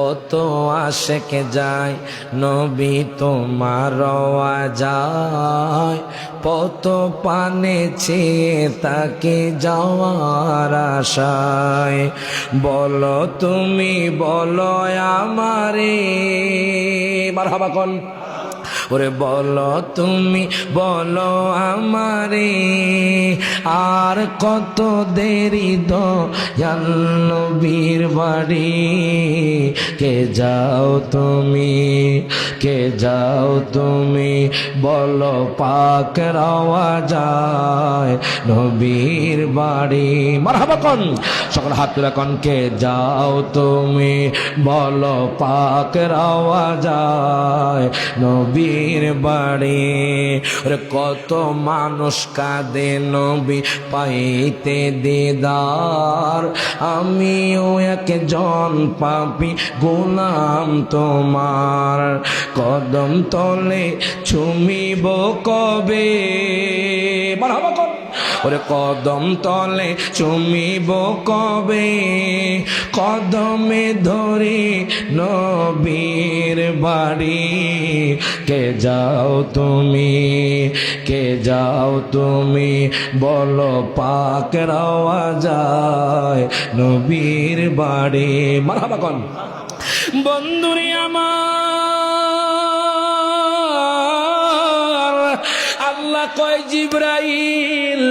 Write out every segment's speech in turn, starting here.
কত কে যায়, নবী তোমার যায় পত পানে তাকে যাওয়ার আশায়। বলো তুমি, বলো আমারে। মারহাবা কন। ওরে বলো তুমি, বলো আমারে, আর কত দেরি দয়ালবীর বাড়ি? কে যাও তুমি, কে যাও তুমি, বলো পাক রাওয়া যায় নবীর বাড়ি। মারহাবা কন, সকল হাত তুলে কন, কে যাও তুমি, বলো পাক রাওয়া যায় নবীর বাড়ি। ওরে কত মানুষ কাঁদে নবী পাইতে দিদার। আমিও একজন পাপি গোলাম তোমার। কদম তলে ছুমিব কবে? কর। ওরে কদম তলে চুমিব কবে? কদমে ধরে নবীর বাড়ি। কে যাও তুমি? কে যাও তুমি? বলো পাক রাওয়া যায় নবীর বাড়ি। মারহাবা কন। বন্ধুরি আমার কয় জিব্রাইল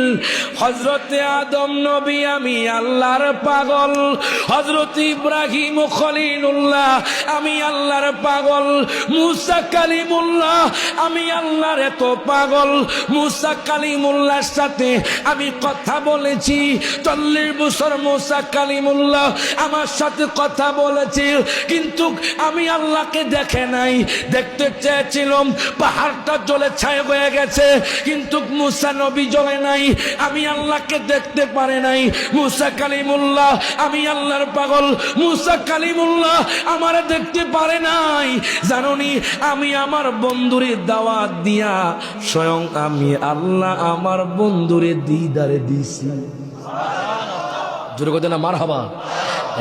হজরতে আদম নবী আমি আল্লাহর পাগল। হজরত ইব্রাহিম খলিলুল্লাহ আমি আল্লাহর পাগল। মুসা কালিমুল্লাহ আমি আল্লাহর এত পাগল। মুসা কালিমুল্লাহর সাথে আমি কথা বলেছি। চল্লিশ বছর মুসা কালিমুল্লাহ আমার সাথে কথা বলেছি। কিন্তু আমি আল্লাহকে দেখে নাই। দেখতে চেয়েছিলাম, পাহাড়টা জলে ছায় হয়ে গেছে। কিন্তু মুসা নবী জ্বলে নাই। আমি আল্লাহকে দেখতে পারে নাই। মুসা কালিমুল্লাহ, আমি আল্লাহর পাগল। মুসা কালিমুল্লাহ আমার দেখতে পারে নাই। জাননি, আমি আমার বন্ধুরে দাওয়াত দিয়া স্বয়ং আমি আল্লাহ আমার বন্ধুরে দিদারে দিছি। জোরে কথা না মার হবা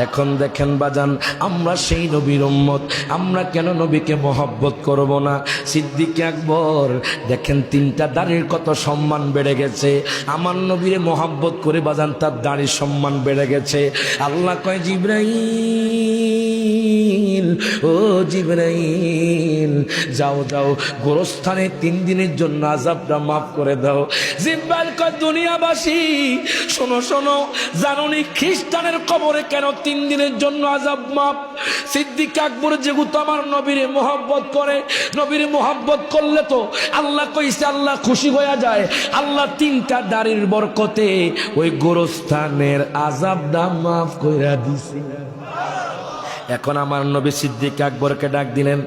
এখন দেখেন বাজান, আমরা সেই নবীর উম্মত। আমরা কেন নবীকে মহব্বত করব না? সিদ্দিক আকবর, দেখেন তিনটা দাড়ির কত সম্মান বেড়ে গেছে। আমার নবীরে মহব্বত করে বাজান, তার দাড়ির সম্মান বেড়ে গেছে। আল্লাহ কয়, জিব্রাইল, ও জিব্রাইল, যাও যাও, গোরস্থানে তিন দিনের জন্য আজাবটা মাফ করে দাও। জিব্রাইল কয়, দুনিয়াবাসী, শোনো শোনো, জানুনি খ্রিস্টানের কবরে কেন তিন দিনের জন্য আজাব মাপ সিদ্দিক আকবর যেহেতু আমার নবীরে মোহব্বত করে, নবীরে মোহব্বত করলে তো আল্লাহ কইছে, আল্লাহ খুশি হয়ে যায়। আল্লাহ তিনটা দাড়ির বরকতে ওই গোরস্থানের আজাব দাম মাফ কইরা দিছে। এখন আমার নবী সিদ্দিক আকবরকে ডাক দিলেন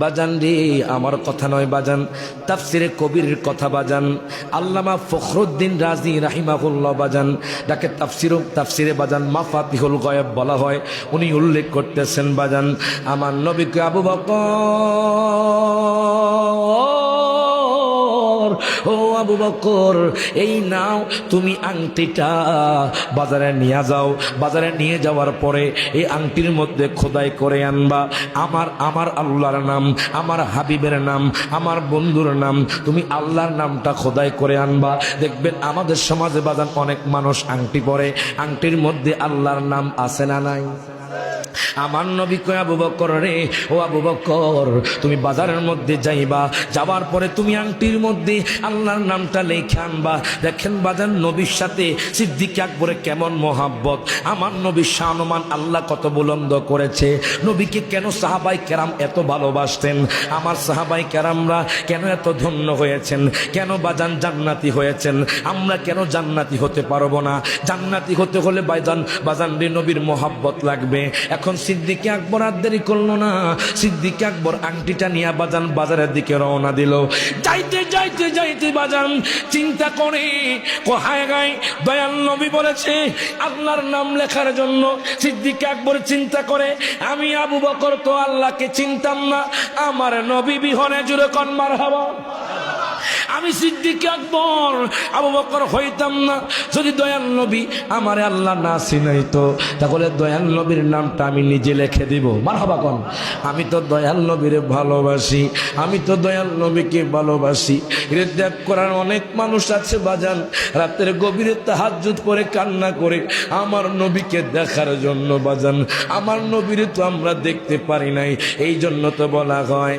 বাজান রে, আমার কথা নয় বাজান। তাফসিরে কবির কথা বাজান। আল্লামা ফখরুদ্দিন রাজি রাহিমাহুল্লাহ বাজান। ডাকে তাফসির তাফসিরে বাজান মাফাতিহুল গয়েব বলা হয়, উনি উল্লেখ করতেছেন বাজান, আমার নবীকে আবু বকর ও আবু বকর, এই নাও তুমি আংটিটা। বাজারে নিয়ে যাও, বাজারে নিয়ে যাওয়ার পরে এই আংটির মধ্যে খোদাই করে আনবা। আমার আমার আল্লাহর নাম, আমার হাবিবের নাম, আমার বন্ধুর নাম, তুমি আল্লাহর নামটা খোদাই করে আনবা। দেখবেন আমাদের সমাজে বাজান অনেক মানুষ আংটি পরে। আংটির মধ্যে আল্লাহর নাম আছে না নাই? আমার নবী কয়, আবু বকর রে, ও আবু বকর তুমি বাজারের মধ্যে যাইবা, যাবার পরে তুমি আংটির মধ্যে আল্লাহর নামটা লেখে আনবা। দেখেন বাজার নবীর সাথে সিদ্দিক আকবরে কেমন মহাব্বত। আমার নবীর শাহনুমান আল্লাহ কত বুলন্দ করেছে। নবীকে কেন সাহাবাই কেরাম এত ভালোবাসতেন? আমার সাহাবাই কেরামরা কেন এত ধন্য হয়েছেন? কেন বাজান জান্নাতি হয়েছেন? আমরা কেন জান্নাতি হতে পারব না? জান্নাতি হতে হলে বাইজান বাজান রে নবীর মহাব্বত লাগবে। এখন সিদ্দিকে আকবর আর দেরি করল না। সিদ্দিকে আকবর আংটিটা নিয়ে বাজান বাজারের দিকে রওনা দিল। যাইতে যাইতে যাইতে বাজান, চিন্তা করে কোহায় গায় দয়াল নবী বলেছে, আল্লাহর নাম লেখার জন্য। সিদ্দিকে আকবর চিন্তা করে, আমি আবু বকর তো আল্লাহকে চিনতাম না, আমার নবী বিহনে জুড়ে কনমার হওয়া। আমি সিদ্দিক আকবর। আবু বকর হইতাম না। যদি দয়াল নবী আমার আল্লাহ না চিনাইতো, তাহলে দয়াল নবীর নামটা আমি নিজে লিখে দিব। মার হবা কন। আমি তো দয়াল নবীরে ভালোবাসি, আমি তো দয়াল নবীকে ভালোবাসি। এর ত্যাগ করার অনেক মানুষ আছে বাজান। রাতের গভীরে তাহাজ্জুদ করে, কান্না করে আমার নবীকে দেখার জন্য বাজান। আমার নবীরে তো আমরা দেখতে পারি নাই এই জন্য তো বলা হয়